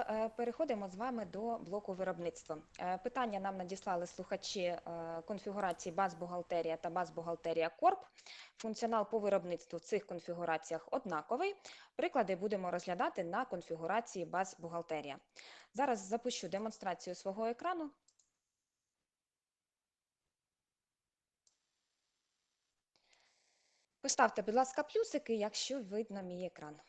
е, переходимо з вами до блоку виробництва. Е, Питання нам надіслали слухачі е, конфігурації баз-бухгалтерія та баз-бухгалтерія Корп. Функціонал по виробництву в цих конфігураціях однаковий. Приклади будемо розглядати на конфігурації баз-бухгалтерія. Зараз запущу демонстрацію свого екрану. Поставте, будь ласка, плюсики, якщо видно мій екран.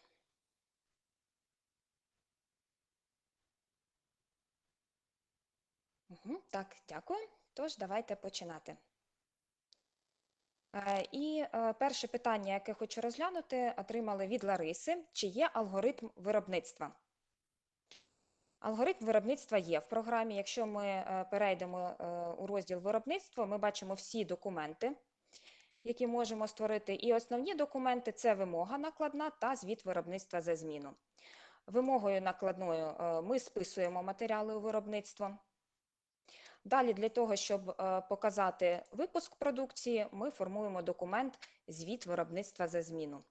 Так, дякую. Тож, давайте починати. Е, І е, перше питання, яке хочу розглянути, отримали від Лариси. Чи є алгоритм виробництва? Алгоритм виробництва є в програмі. Якщо ми е, перейдемо у розділ виробництво, ми бачимо всі документи, які можемо створити. І основні документи це вимога накладна та звіт виробництва за зміну. Вимогою накладною ми списуємо матеріали у виробництво. Далі, для того, щоб е, показати випуск продукції, ми формуємо документ звіт виробництва за зміну.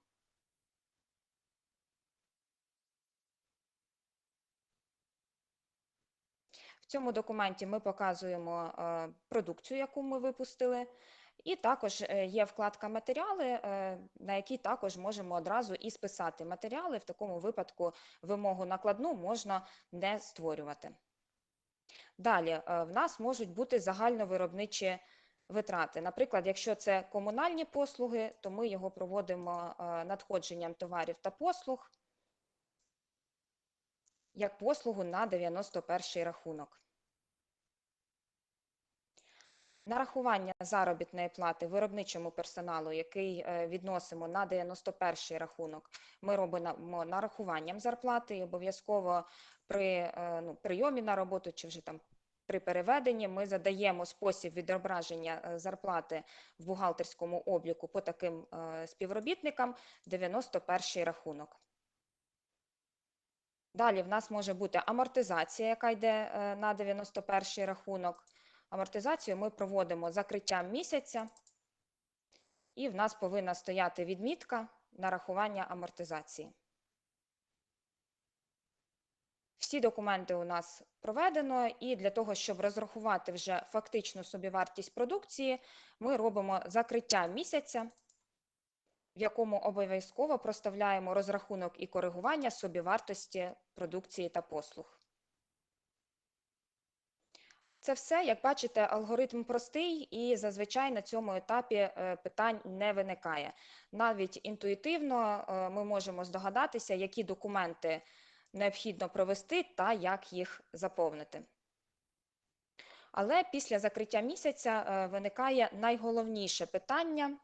В цьому документі ми показуємо е, продукцію, яку ми випустили, і також е, є вкладка матеріали, на якій також можемо одразу і списати матеріали. В такому випадку вимогу накладну можна не створювати. Далі е, в нас можуть бути загальновиробничі витрати. Наприклад, якщо це комунальні послуги, то ми його проводимо е, надходженням товарів та послуг як послугу на 91 рахунок. Нарахування заробітної плати виробничому персоналу, який е, відносимо на 91 рахунок, ми робимо нарахуванням зарплати і обов'язково при е, ну, прийомі на роботу чи вже там при переведенні ми задаємо спосіб відображення е, зарплати в бухгалтерському обліку по таким співробітникам 91 рахунок. Далі в нас може бути амортизація, яка йде на 91 рахунок. Амортизацію ми проводимо закриттям місяця, і в нас повинна стояти відмітка нарахування амортизації. Всі документи у нас проведено, і для того, щоб розрахувати вже фактичну собівартість продукції, ми робимо закриття місяця, в якому обов'язково проставляємо розрахунок і коригування собівартості продукції та послуг. Це все, як бачите, алгоритм простий і зазвичай на цьому етапі е, питань не виникає. Навіть інтуїтивно е, ми можемо здогадатися, які документи необхідно провести та як їх заповнити. Але після закриття місяця е, виникає найголовніше питання.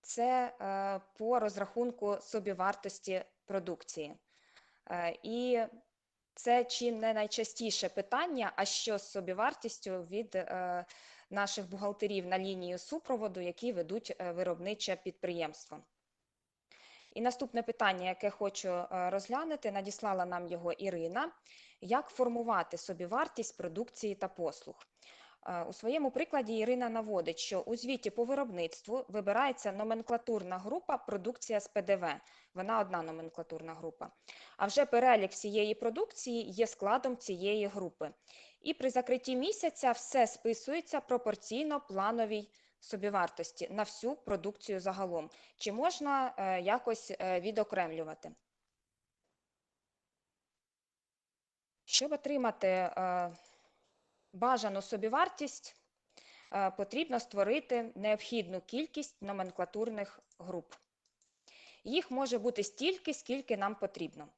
Це по розрахунку собівартості продукції. І це чи не найчастіше питання, а що з собівартістю від е, наших бухгалтерів на лінію супроводу, які ведуть е, виробниче підприємство. І наступне питання, яке хочу е, розглянути, надіслала нам його Ірина: як формувати собівартість продукції та послуг. Е, У своєму прикладі Ірина наводить, що у звіті по виробництву вибирається номенклатурна група продукція з ПДВ. Вона одна номенклатурна група. А вже перелік всієї продукції є складом цієї групи. І при закритті місяця все списується пропорційно плановій собівартості на всю продукцію загалом. Чи можна е, якось е, відокремлювати? Щоб отримати бажану собівартість, е, потрібно створити необхідну кількість номенклатурних груп. Їх може бути стільки, скільки нам потрібно.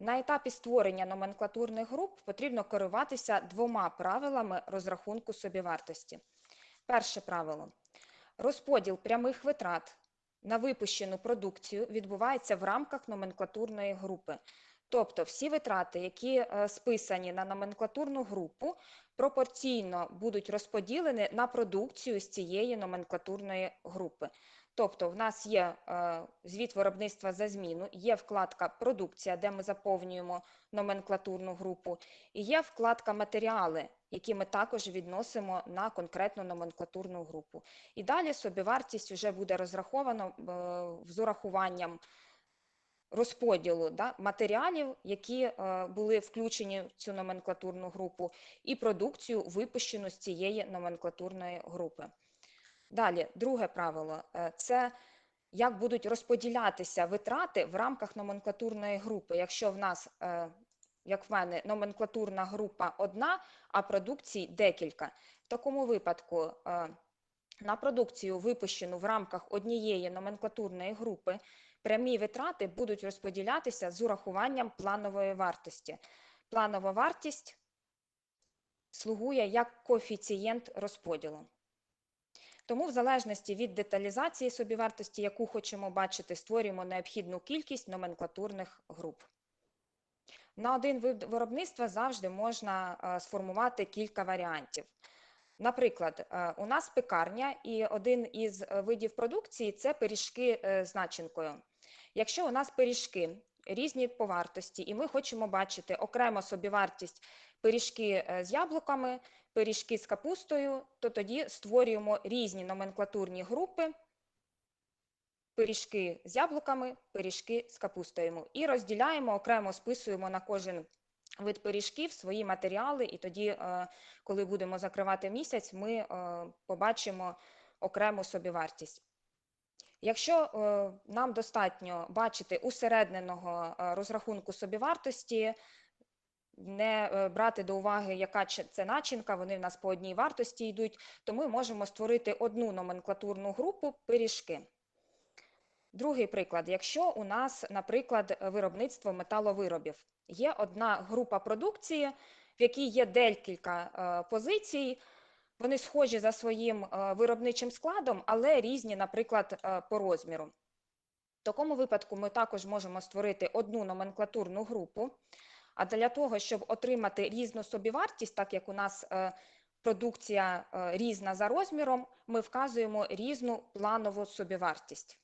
На етапі створення номенклатурних груп потрібно керуватися двома правилами розрахунку собівартості. Перше правило. Розподіл прямих витрат на випущену продукцію відбувається в рамках номенклатурної групи. Тобто всі витрати, які е, списані на номенклатурну групу, пропорційно будуть розподілені на продукцію з цієї номенклатурної групи. Тобто, в нас є е, звіт виробництва за зміну, є вкладка продукція, де ми заповнюємо номенклатурну групу, і є вкладка матеріали, які ми також відносимо на конкретну номенклатурну групу. І далі собівартість вже буде розрахована е, з урахуванням розподілу да, матеріалів, які е, були включені в цю номенклатурну групу, і продукцію, випущену з цієї номенклатурної групи. Далі, друге правило е, це як будуть розподілятися витрати в рамках номенклатурної групи, якщо в нас, е, як в мене, номенклатурна група одна, а продукцій декілька. В такому випадку на продукцію, випущену в рамках однієї номенклатурної групи, прямі витрати будуть розподілятися з урахуванням планової вартості. Планова вартість слугує як коефіцієнт розподілу. Тому, в залежності від деталізації собівартості, яку хочемо бачити, створюємо необхідну кількість номенклатурних груп. На один вид виробництва завжди можна е, сформувати кілька варіантів. Наприклад, е, у нас пекарня, і один із е, видів продукції це пиріжки з начинкою. Якщо у нас пиріжки різні по вартості, і ми хочемо бачити окремо собівартість пиріжки е, з яблуками, пиріжки з капустою, то тоді створюємо різні номенклатурні групи. Пиріжки з яблуками, пиріжки з капустою. І розділяємо, окремо списуємо на кожен вид пиріжків свої матеріали, і тоді, е, коли будемо закривати місяць, ми е, побачимо окрему собівартість. Якщо е, нам достатньо бачити усередненого е, розрахунку собівартості, не е, брати до уваги, яка це начинка, вони в нас по одній вартості йдуть, то ми можемо створити одну номенклатурну групу пиріжки. Другий приклад, якщо у нас, наприклад, виробництво металовиробів, є одна група продукції, в якій є декілька позицій, вони схожі за своїм е, виробничим складом, але різні, наприклад, е, по розміру. В такому випадку ми також можемо створити одну номенклатурну групу, а для того, щоб отримати різну собівартість, так як у нас е, продукція різна за розміром, ми вказуємо різну планову собівартість.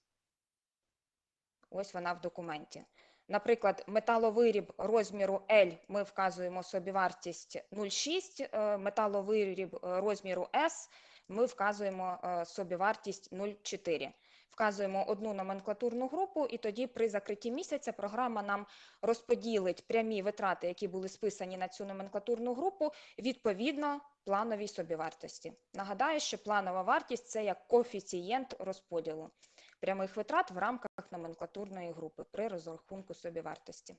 Ось вона в документі. Наприклад, металовиріб розміру L ми вказуємо собівартість 0,6, е, металовиріб е, розміру S ми вказуємо е, собівартість 0,4. Вказуємо одну номенклатурну групу, і тоді при закритті місяця програма нам розподілить прямі витрати, які були списані на цю номенклатурну групу, відповідно плановій собівартості. Нагадаю, що планова вартість це як коефіцієнт розподілу прямих витрат в рамках номенклатурної групи при розрахунку собівартості.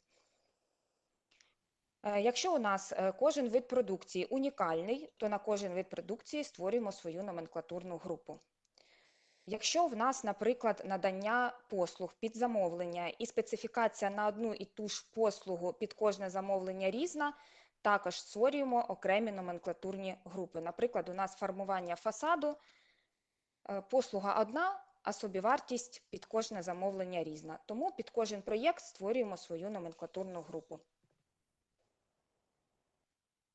Е, Якщо у нас е, кожен вид продукції унікальний, то на кожен вид продукції створюємо свою номенклатурну групу. Якщо в нас, наприклад, надання послуг під замовлення і специфікація на одну і ту ж послугу під кожне замовлення різна, також створюємо окремі номенклатурні групи. Наприклад, у нас формування фасаду, е, послуга одна, а собівартість під кожне замовлення різна. Тому під кожен проєкт створюємо свою номенклатурну групу.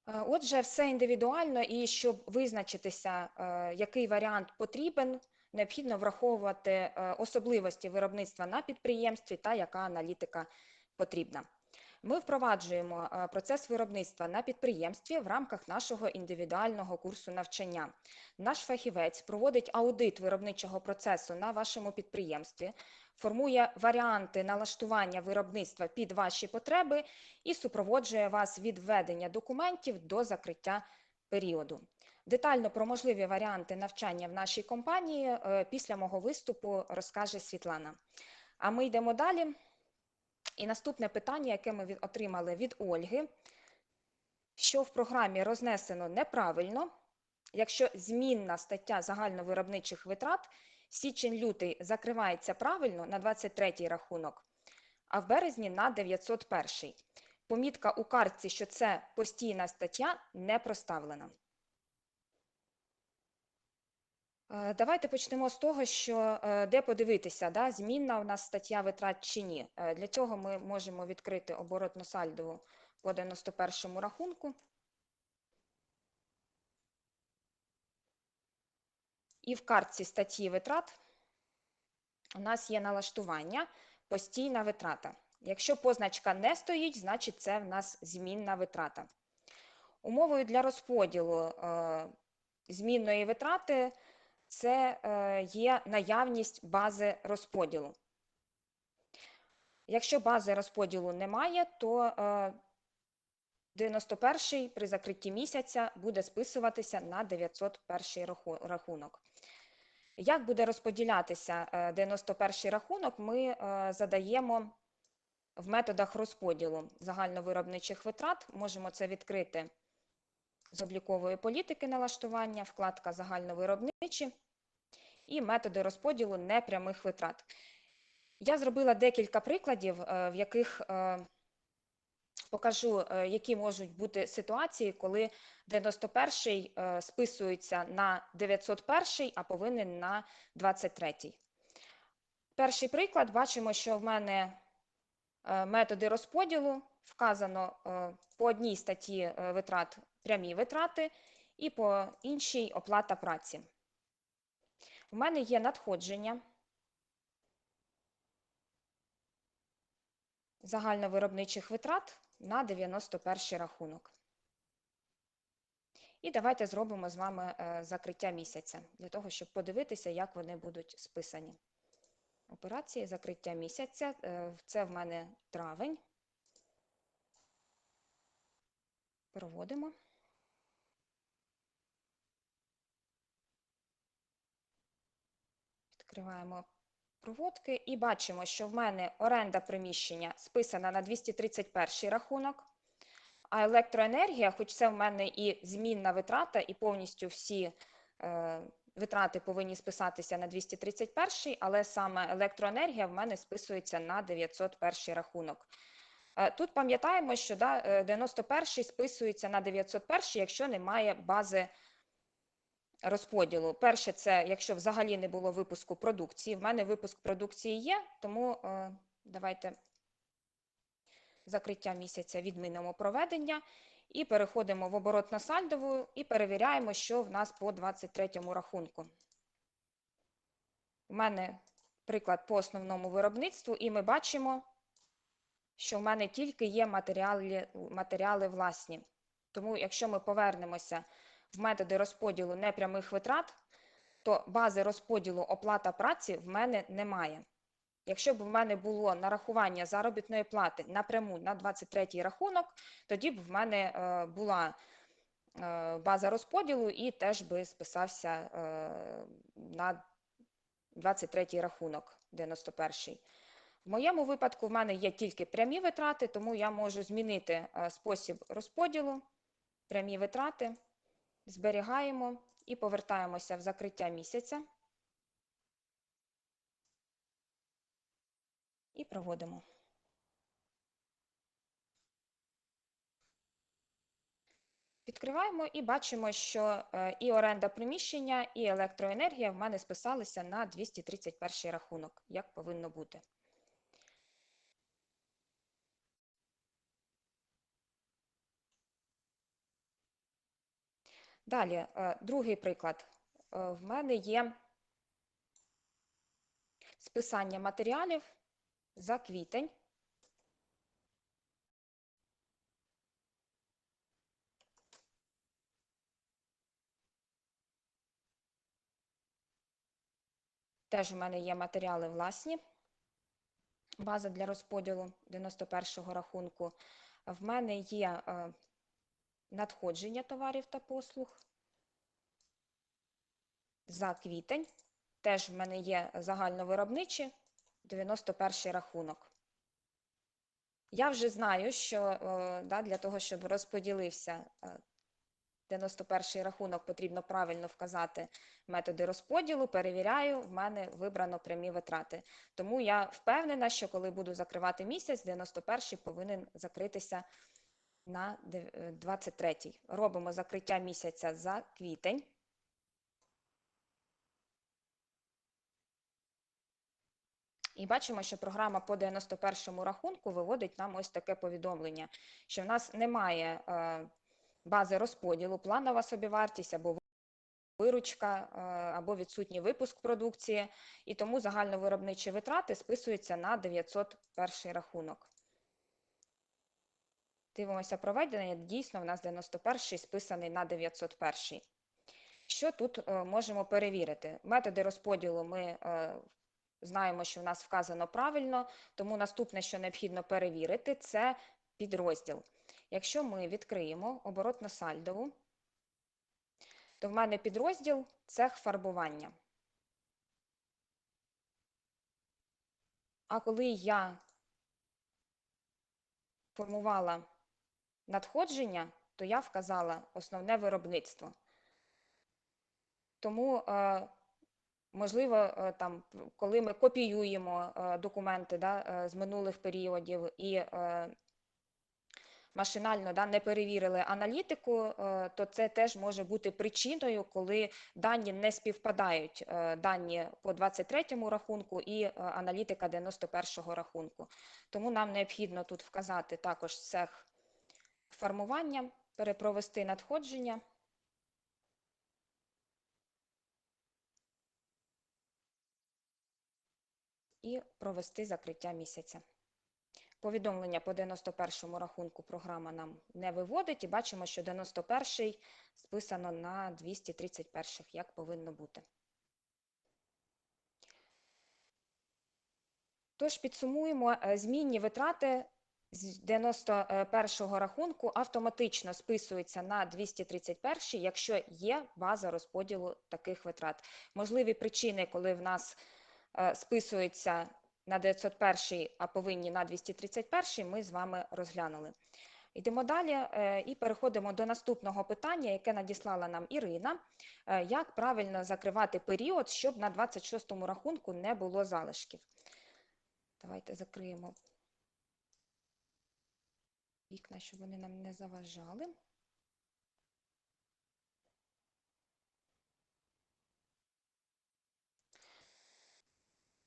Е, Отже, все індивідуально, і щоб визначитися, е, який варіант потрібен, необхідно враховувати е, особливості виробництва на підприємстві та яка аналітика потрібна. Ми впроваджуємо е, процес виробництва на підприємстві в рамках нашого індивідуального курсу навчання. Наш фахівець проводить аудит виробничого процесу на вашому підприємстві, формує варіанти налаштування виробництва під ваші потреби і супроводжує вас від введення документів до закриття періоду. Детально про можливі варіанти навчання в нашій компанії е, після мого виступу розкаже Світлана. А ми йдемо далі. І наступне питання, яке ми отримали від Ольги, що в програмі рознесено неправильно, якщо змінна стаття загальновиробничих витрат січень-лютий закривається правильно на 23 рахунок, а в березні на 901. Помітка у картці, що це постійна стаття, не проставлена. Е, Давайте почнемо з того, що е, де подивитися, да, змінна у нас стаття витрат чи ні. Е, Для цього ми можемо відкрити оборотну сальдову по 91 рахунку. І в картці статті витрат у нас є налаштування постійна витрата. Якщо позначка не стоїть, значить це в нас змінна витрата. Умовою для розподілу е, змінної витрати це е, є наявність бази розподілу. Якщо бази розподілу немає, то е, 91-й при закритті місяця буде списуватися на 901 раху- рахунок. Як буде розподілятися е, 91 рахунок, ми е, задаємо в методах розподілу загальновиробничих витрат. Можемо це відкрити з облікової політики налаштування, вкладка загальновиробничі і методи розподілу непрямих витрат. Я зробила декілька прикладів, е, в яких е, покажу, е, які можуть бути ситуації, коли 91-й е, списується на 901-й, а повинен на 23-й. Перший приклад бачимо, що в мене методи розподілу вказано е, по одній статті е, витрат прямі витрати і по іншій оплата праці. У мене є надходження загальновиробничих витрат на 91 рахунок. І давайте зробимо з вами е, закриття місяця для того, щоб подивитися, як вони будуть списані. Операції закриття місяця. Це в мене травень. Проводимо. Відкриваємо проводки і бачимо, що в мене оренда приміщення списана на 231 рахунок, а електроенергія, хоч це в мене і змінна витрата, і повністю всі е, витрати повинні списатися на 231, але саме електроенергія в мене списується на 901 рахунок. Е, Тут пам'ятаємо, що да, е, 91 списується на 901-й, якщо немає бази розподілу. Перше, це якщо взагалі не було випуску продукції. В мене випуск продукції є, тому е, давайте закриття місяця відмінимо проведення і переходимо в оборотно-сальдову і перевіряємо, що в нас по 23 рахунку. У мене приклад по основному виробництву, і ми бачимо, що в мене тільки є матеріали, матеріали власні. Тому, якщо ми повернемося в методи розподілу непрямих витрат, то бази розподілу оплата праці в мене немає. Якщо б в мене було нарахування заробітної плати напряму на 23 рахунок, тоді б в мене е, була е, база розподілу і теж би списався е, на 23 рахунок 91. В моєму випадку в мене є тільки прямі витрати, тому я можу змінити е, спосіб розподілу, прямі витрати, зберігаємо і повертаємося в закриття місяця. І проводимо. Відкриваємо і бачимо, що е, і оренда приміщення, і електроенергія в мене списалися на 231 рахунок, як повинно бути. Далі, е, другий приклад. Е, В мене є списання матеріалів за квітень. Теж в мене є матеріали власні, база для розподілу 91-го рахунку. В мене є е, надходження товарів та послуг за квітень. Теж в мене є загальновиробничі 91 рахунок. Я вже знаю, що е, да, для того, щоб розподілився е, 91 рахунок, потрібно правильно вказати методи розподілу. Перевіряю, в мене вибрано прямі витрати. Тому я впевнена, що коли буду закривати місяць, 91 повинен закритися на 23. Робимо закриття місяця за квітень. І бачимо, що програма по 91 рахунку виводить нам ось таке повідомлення, що в нас немає е, бази розподілу, планова собівартість або виручка, е, або відсутній випуск продукції, і тому загальновиробничі витрати списуються на 901 рахунок. Дивимося проведення, дійсно в нас 91-й списаний на 901. Що тут е, можемо перевірити? Методи розподілу ми е, знаємо, що в нас вказано правильно, тому наступне, що необхідно перевірити, це підрозділ. Якщо ми відкриємо оборотно-сальдову, то в мене підрозділ цех фарбування. А коли я формувала надходження, то я вказала основне виробництво. Тому, е, можливо, е, там, коли ми копіюємо е, документи да, з минулих періодів і машинально да, не перевірили аналітику, то це теж може бути причиною, коли дані не співпадають, дані по 23-му рахунку і аналітика 91-го рахунку. Тому нам необхідно тут вказати також цех формування, перепровести надходження. І провести закриття місяця. Повідомлення по 91 му рахунку програма нам не виводить, і бачимо, що 91-й списано на 231-х, як повинно бути. Тож підсумуємо, е, змінні витрати з 91-го рахунку автоматично списуються на 231, якщо є база розподілу таких витрат. Можливі причини, коли в нас е, списується на 901, а повинні на 231, ми з вами розглянули. Йдемо далі е, і переходимо до наступного питання, яке надіслала нам Ірина. Е, Як правильно закривати період, щоб на 26 рахунку не було залишків? Давайте закриємо вікна, щоб вони нам не заважали.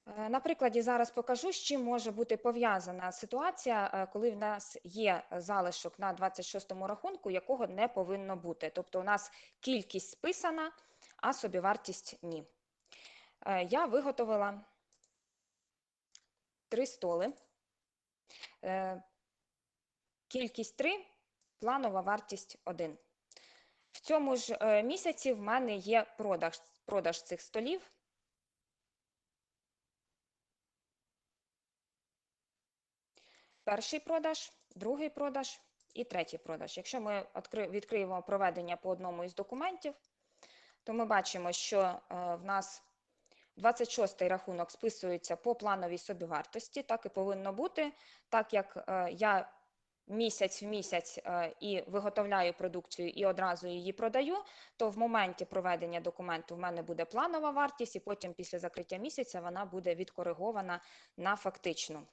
Е, На прикладі зараз покажу, з чим може бути пов'язана ситуація, е, коли в нас є залишок на 26-му рахунку, якого не повинно бути. Тобто у нас кількість списана, а собівартість ні. Е, Я виготовила три столи. Кількість 3, планова вартість 1. В цьому ж е, місяці в мене є продаж, продаж цих столів. Перший продаж, другий продаж і третій продаж. Якщо ми відкриємо проведення по одному із документів, то ми бачимо, що е, в нас 26-й рахунок списується по плановій собівартості, так і повинно бути, так як е, я місяць в місяць е, і виготовляю продукцію і одразу її продаю, то в моменті проведення документу в мене буде планова вартість, і потім після закриття місяця вона буде відкоригована на фактичну.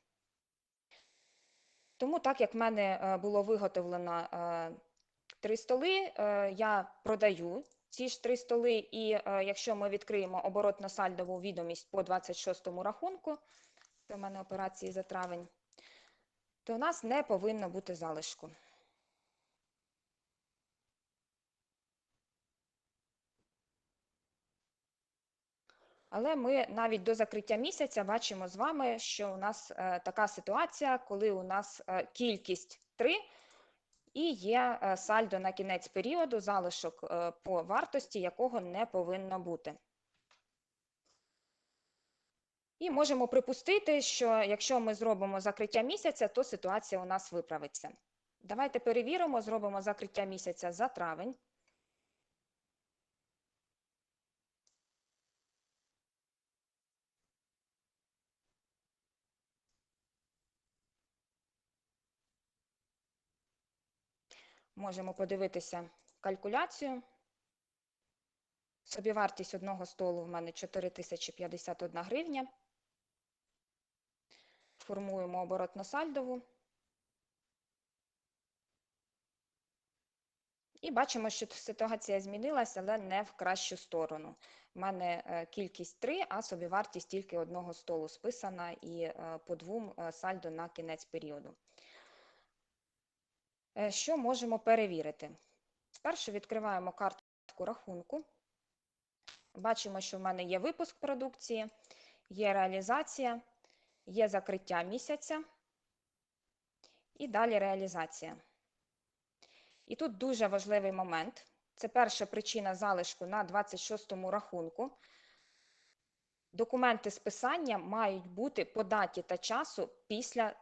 Тому, так як в мене е, було виготовлено е, три столи, я продаю ці ж три столи, і е, якщо ми відкриємо оборотно-сальдову відомість по 26-му рахунку, це в мене операції за травень, то у нас не повинно бути залишку. Але ми навіть до закриття місяця бачимо з вами, що у нас е, така ситуація, коли у нас е, кількість 3 і є е, сальдо на кінець періоду, залишок по вартості, якого не повинно бути. І можемо припустити, що якщо ми зробимо закриття місяця, то ситуація у нас виправиться. Давайте перевіримо, зробимо закриття місяця за травень. Можемо подивитися калькуляцію. Собівартість одного столу в мене 4051 гривня. Формуємо оборотно-сальдову. І бачимо, що ситуація змінилася, але не в кращу сторону. У мене е, кількість 3, а собівартість тільки одного столу списана і е, по двом е, сальдо на кінець періоду. Що можемо перевірити? Спершу відкриваємо картку рахунку. Бачимо, що в мене є випуск продукції, є реалізація, є закриття місяця і далі реалізація. І тут дуже важливий момент. Це перша причина залишку на 26-му рахунку. Документи списання мають бути по даті та часу після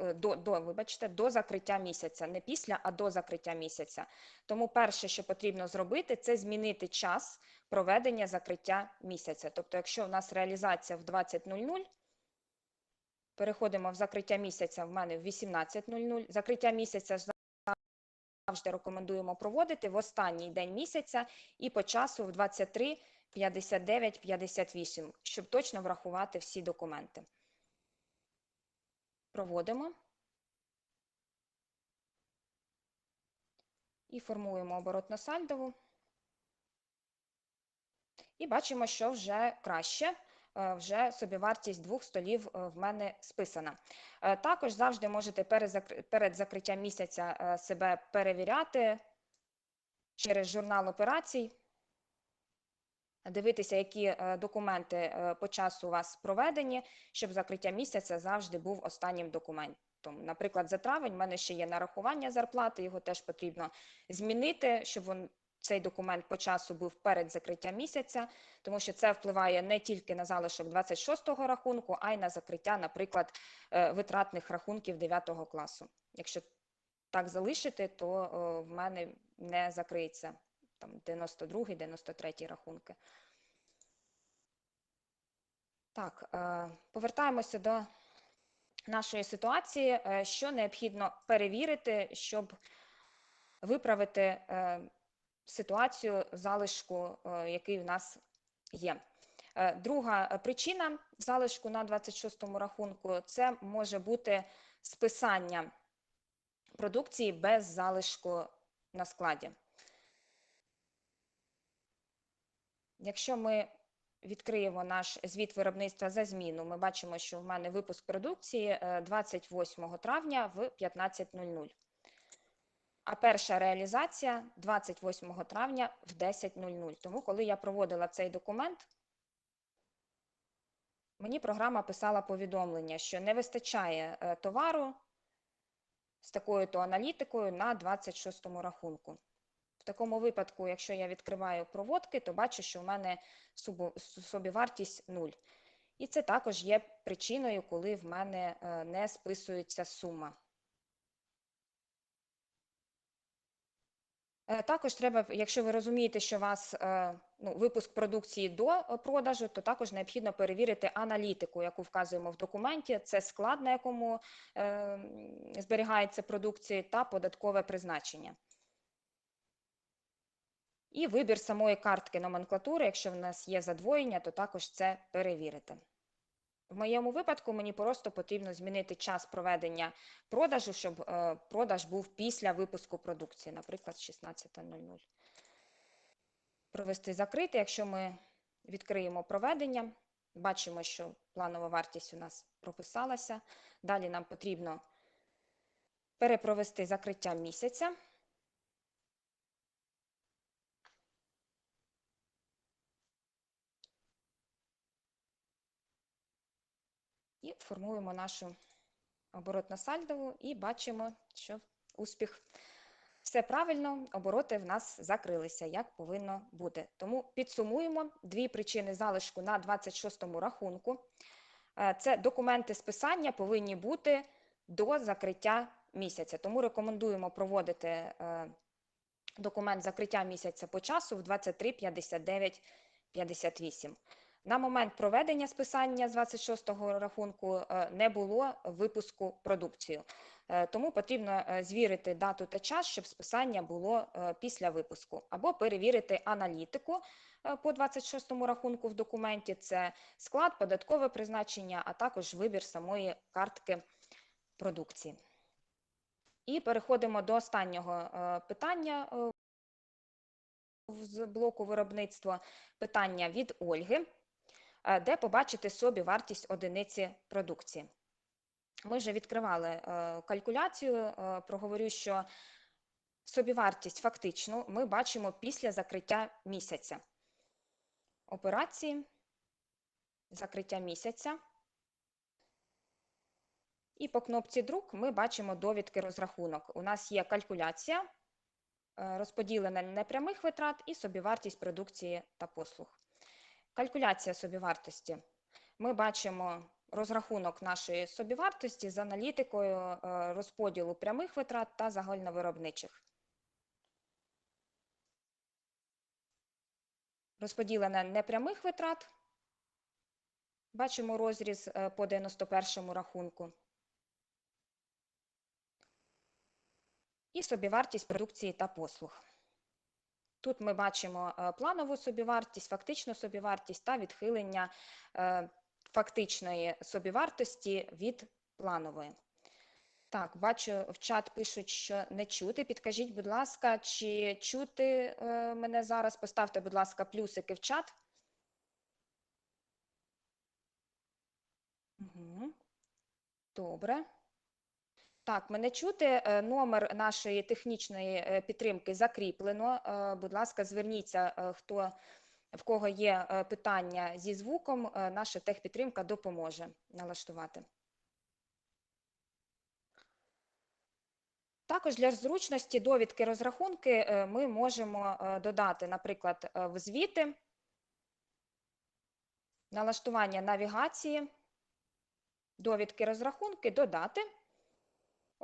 е, до, до, вибачте, до закриття місяця, не після, а до закриття місяця. Тому перше, що потрібно зробити, це змінити час проведення закриття місяця. Тобто, якщо у нас реалізація в 20.00, переходимо в закриття місяця в мене в 18.00. Закриття місяця завжди рекомендуємо проводити в останній день місяця і по часу в 23, 59, 58, щоб точно врахувати всі документи. Проводимо. І формуємо оборотно-сальдову. І бачимо, що вже краще. Е, Вже собівартість двох столів е, в мене списана. Е, Також завжди можете перед закриттям місяця себе перевіряти через журнал операцій, дивитися, які документи по часу у вас проведені, щоб закриття місяця завжди був останнім документом. Наприклад, за травень в мене ще є нарахування зарплати, його теж потрібно змінити, щоб цей документ по часу був перед закриттям місяця, тому що це впливає не тільки на залишок 26-го рахунку, а й на закриття, наприклад, е, витратних рахунків 9 класу. Якщо так залишити, то в мене не закриється там 92-й, 93-й рахунки. Так, е, повертаємося до нашої ситуації, е, що необхідно перевірити, щоб виправити ситуацію залишку, е, який у нас є. Е, Друга е, причина залишку на 26-му рахунку це може бути списання продукції без залишку на складі. Якщо ми відкриємо наш звіт виробництва за зміну, ми бачимо, що в мене випуск продукції е, 28 травня в 15.00. А перша реалізація 28 травня в 10.00. Тому, коли я проводила цей документ, мені програма писала повідомлення, що не вистачає е, товару з такою-то аналітикою на 26 рахунку. В такому випадку, якщо я відкриваю проводки, то бачу, що в мене собівартість 0. І це також є причиною, коли в мене е, не списується сума. Також треба, якщо ви розумієте, що у вас е, ну, випуск продукції до е, продажу, то також необхідно перевірити аналітику, яку вказуємо в документі. Це склад, на якому е, зберігається продукція, та податкове призначення. І вибір самої картки номенклатури, якщо в нас є задвоєння, то також це перевірити. В моєму випадку мені просто потрібно змінити час проведення продажу, щоб е, продаж був після випуску продукції, наприклад, 16.00. Провести закрити, якщо ми відкриємо проведення, бачимо, що планова вартість у нас прописалася. Далі нам потрібно перепровести закриття місяця. І формуємо нашу оборотно-сальдову і бачимо, що успіх. Все правильно, обороти в нас закрилися, як повинно бути. Тому підсумуємо дві причини залишку на 26-му рахунку. Е, Це документи списання повинні бути до закриття місяця. Тому рекомендуємо проводити е, документ закриття місяця по часу в 23, 59, 58. На момент проведення списання з 26-го рахунку е, не було випуску продукції. Е, Тому потрібно е, звірити дату та час, щоб списання було після випуску, або перевірити аналітику по 26-му рахунку в документі. Це склад, податкове призначення, а також вибір самої картки продукції. І переходимо до останнього питання з блоку виробництва. Питання від Ольги, де побачити собі вартість одиниці продукції. Ми вже відкривали е, калькуляцію, е, проговорю, що собівартість фактично ми бачимо після закриття місяця. Операції, закриття місяця. І по кнопці друк ми бачимо довідки розрахунок. У нас є калькуляція, е, розподілена непрямих витрат і собівартість продукції та послуг. Калькуляція собівартості. Ми бачимо розрахунок нашої собівартості з аналітикою е, розподілу прямих витрат та загальновиробничих. Розподілене непрямих витрат. Бачимо розріз е, по 91 рахунку. І собівартість продукції та послуг. Тут ми бачимо е, планову собівартість, фактичну собівартість та відхилення е, фактичної собівартості від планової. Так, бачу, в чат пишуть, що не чути. Підкажіть, будь ласка, чи чути е, мене зараз? Поставте, будь ласка, плюсики в чат. Угу. Добре. Так, мене чути. Е, Номер нашої технічної е, підтримки закріплено. Е, Будь ласка, зверніться, хто в кого є питання зі звуком, наша техпідтримка допоможе налаштувати. Також для зручності довідки розрахунки ми можемо додати, наприклад, в звіти, налаштування навігації, довідки розрахунки, додати.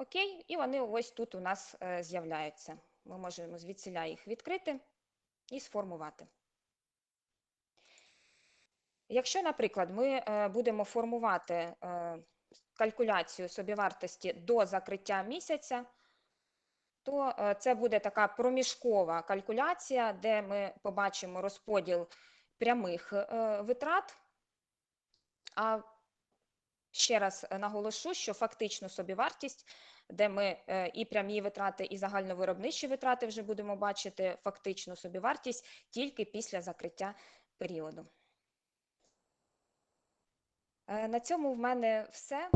Окей, і вони ось тут у нас е, з'являються. Ми можемо звідсіля їх відкрити і сформувати. Якщо, наприклад, ми е, будемо формувати е, калькуляцію собівартості до закриття місяця, то це буде така проміжкова калькуляція, де ми побачимо розподіл прямих витрат. А ще раз наголошу, що фактичну собівартість, де ми е, і прямі витрати, і загальновиробничі витрати вже будемо бачити фактичну собівартість тільки після закриття періоду. Е, На цьому в мене все.